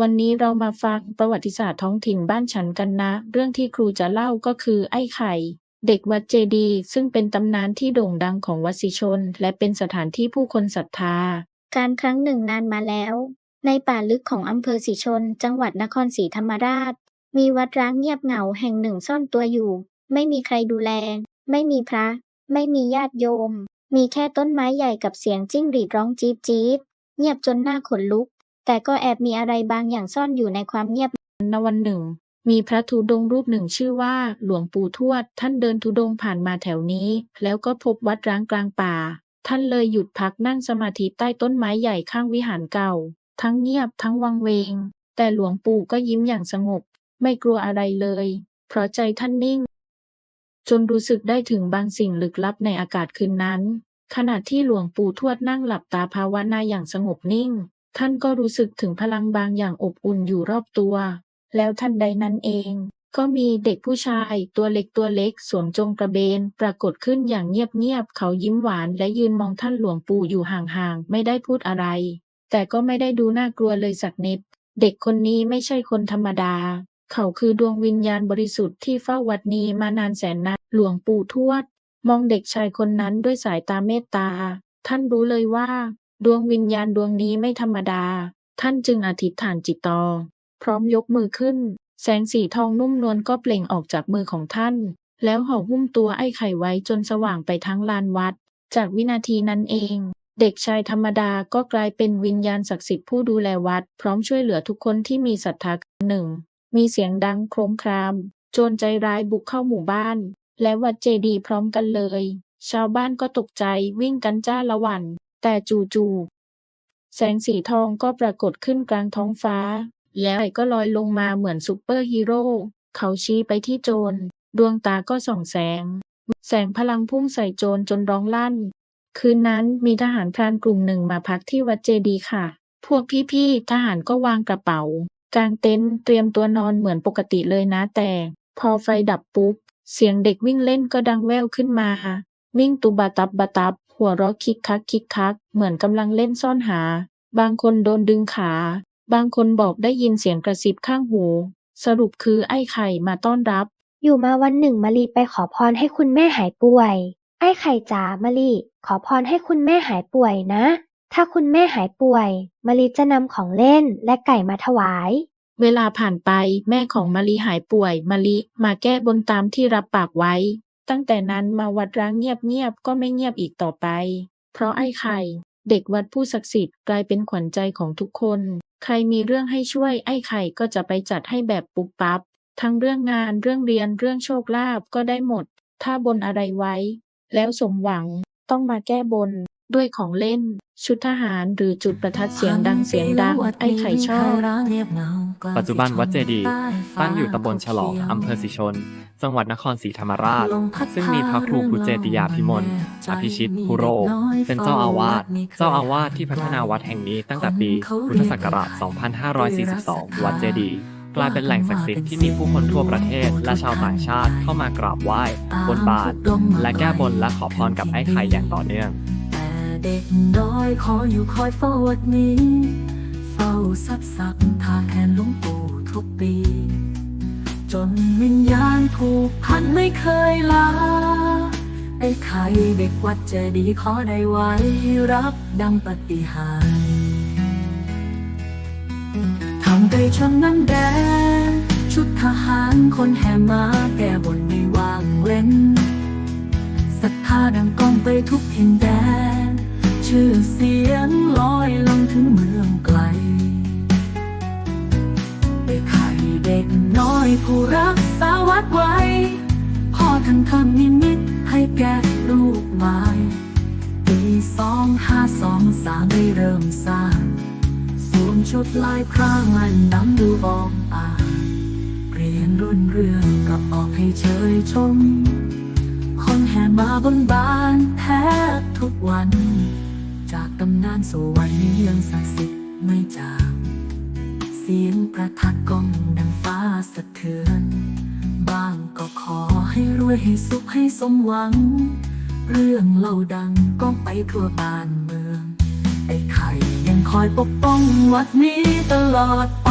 วันนี้เรามาฟังประวัติศาสตร์ท้องถิ่นบ้านฉันกันนะ เรื่องที่ครูจะเล่าก็คือไอ้ไข่ เด็กวัดเจดี ซึ่งเป็นตำนานที่โด่งดังของวัดสิชน และเป็นสถานที่ผู้คนศรัทธา การครั้งหนึ่งนานมาแล้ว ในป่าลึกของอำเภอสีชน จังหวัดนครศรีธรรมราช มีวัดร้างเงียบเหงาแห่งหนึ่งซ่อนตัวอยู่ ไม่มีใครดูแล ไม่มีพระ ไม่มีญาติโยม มีแค่ต้นไม้ใหญ่กับเสียงจิ้งหรีดร้องจี๊บจี๊บเงียบจนหน้าขนลุก แต่ก็แอบมีอะไรบางอย่างซ่อนอยู่ในความเงียบณวันหนึ่ง มีพระธุดงรูปหนึ่งชื่อว่าหลวงปู่ทวด ท่านเดินธุดงผ่านมาแถวนี้ แล้วก็พบวัดร้างกลางป่า ท่านเลยหยุดพักนั่งสมาธิใต้ต้นไม้ใหญ่ข้างวิหารเก่า ทั้งเงียบทั้งวังเวง แต่หลวงปู่ก็ยิ้มอย่างสงบ ไม่กลัวอะไรเลย เพราะใจท่านนิ่ง จนรู้สึกได้ถึงบางสิ่งลึกลับในอากาศคืนนั้น ขณะที่หลวงปู่ทวดนั่งหลับตาภาวนาอย่างสงบนิ่ง ท่านก็รู้สึกถึงพลังบางอย่างอบอุ่นอยู่รอบตัว แล้วทันใดนั้นเอง ก็มีเด็กผู้ชายตัวเล็กตัวเล็กสวมจงกระเบน ปรากฏขึ้นอย่างเงียบๆเขายิ้มหวานและยืนมองท่านหลวงปู่อยู่ห่างๆ ไม่ได้พูดอะไร แต่ก็ไม่ได้ดูน่ากลัวเลยสักนิด เด็กคนนี้ไม่ใช่คนธรรมดา เขาคือดวงวิญญาณบริสุทธิ์ที่เฝ้าวัดนี้มานานแสนนานหลวงปู่ทวด มองเด็กชายคนนั้นด้วยสายตาเมตตาท่านรู้เลยว่า ดวงวิญญาณดวงนี้ไม่ธรรมดา ท่านจึงอธิษฐานจิตต่อพร้อมยกมือขึ้น แสงสีทองนุ่มนวลก็เปล่งออกจากมือของท่าน แล้วห่อหุ้มตัวไอ้ไข่ไว้จนสว่างไปทั้งลานวัด จากวินาทีนั้นเอง เด็กชายธรรมดาก็กลายเป็นวิญญาณศักดิ์สิทธิ์ผู้ดูแลวัด พร้อมช่วยเหลือทุกคนที่มีศรัทธาหนึ่ง มีเสียงดังโครมคราม โจรใจร้ายบุกเข้าหมู่บ้าน และวัดเจดีย์พร้อมกันเลย ชาวบ้านก็ตกใจวิ่งกันจ้าละวัน แต่จู่ๆ แสงสีทองก็ปรากฏขึ้นกลางท้องฟ้า แล้วไข่ก็ลอยลงมาเหมือนซูเปอร์ฮีโร่ เขาชี้ไปที่โจร ดวงตาก็ส่องแสง แสงพลังพุ่งใส่โจรจนร้องลั่น คืนนั้นมีทหารพรานกลุ่มหนึ่งมาพักที่วัดเจดีค่ะ พวกพี่ๆ ทหารก็วางกระเป๋า กางเต็นท์เตรียมตัวนอนเหมือนปกติเลยนะแต่ พอไฟดับปุ๊บ เสียงเด็กวิ่งเล่นก็ดังแว่วขึ้นมา วิ่งตุบาตับบาตับ หัวเราะคิกคักคิกคัก เหมือนกำลังเล่นซ่อนหา บางคนโดนดึงขา บางคนบอกได้ยินเสียงกระซิบข้างหู สรุปคือไอ้ไข่มาต้อนรับ อยู่มาวันหนึ่งมะลิไปขอพรให้คุณแม่หายป่วย ไอ้ไข่จ๋ามะลิขอพรให้คุณแม่หายป่วยนะ ถ้าคุณแม่หายป่วยมะลิจะนำของเล่นและไก่มาถวายเวลาผ่านไปแม่ของมะลิหายป่วยมะลิมาแก้บนตามที่รับปากไว้ ตั้งแต่นั้นมาวัดร้างเงียบๆก็ไม่เงียบอีกต่อไป เพราะไอ้ไข่ เด็กวัดผู้ศักดิ์สิทธิ์กลายเป็นขวัญใจของทุกคน ใครมีเรื่องให้ช่วยไอ้ไข่ก็จะไปจัดให้แบบปุ๊บปั๊บ ทั้งเรื่องงานเรื่องเรียนเรื่องโชคลาภก็ได้หมด ถ้าบนอะไรไว้ แล้วสมหวังต้องมาแก้บน ด้วยของเล่น ชุดทหารหรือจุดประทัดเสียงดังเสียงดัง ไอ้ไข่ชอบ ปัจจุบันวัดเจดีย์ตั้งอยู่ตำบลฉลองอำเภอสิชน จังหวัดนครศรีธรรมราช ซึ่งมีพระครูครูเจติยาพิมลอภิชิตคุโร เป็นเจ้าอาวาส เจ้าอาวาสที่พัฒนาวัดแห่งนี้ตั้งแต่ปีพุทธศักราช 2542 วัดเจดีย์กลายเป็นแหล่งศักดิ์สิทธิ์ที่มีผู้คนทั่วประเทศ และชาวต่างชาติเข้ามากราบไหว้ บนบานและแก้บนและขอพรกับไอ้ไข่อย่างต่อเนื่องแต่ เด็กน้อยขออยู่คอยเฝ้าวัดนี้ เฝ้าซับซักทาแทนหลุงปู่ทุกปี จนวิญญาณผูกพันไม่เคยลา ไอ้ไข่เด็กวัดเจดีย์ขอได้ไว้ รับดังปฏิหารทำได้ชนนั้นแดง ชุดทหารคนแห่มาแก้บนไม่วางเว้นศรัทธาดังก้องไปทุกถิ่นแดน ชื่อเสียงลอยลงถึงเมืองไกลเด็กไข่เด็กน้อยผู้รักษาวัดไว้พ่อท่านทำนิมิตให้แก่ลูกไม้ปีสองห้าสองสามได้เริ่มสร้างสวมชุดลายพรางมันดำดูออกอ่าเปลี่ยนรุ่นเรื่องกับออกให้เชยชมคนแห่มาบนบานแทบทุกวันำนานสวันนี้ยังศักดิ์สิทธิ์ไม่จางเสียงประทัดก้องดังฟ้าสะเทือน บ้างก็ขอให้รวยให้สุขให้สมหวัง เรื่องเล่าดังก้องไปทั่วบ้านเมือง ไอ้ไข่ยังคอยปกป้องวัดนี้ตลอดไป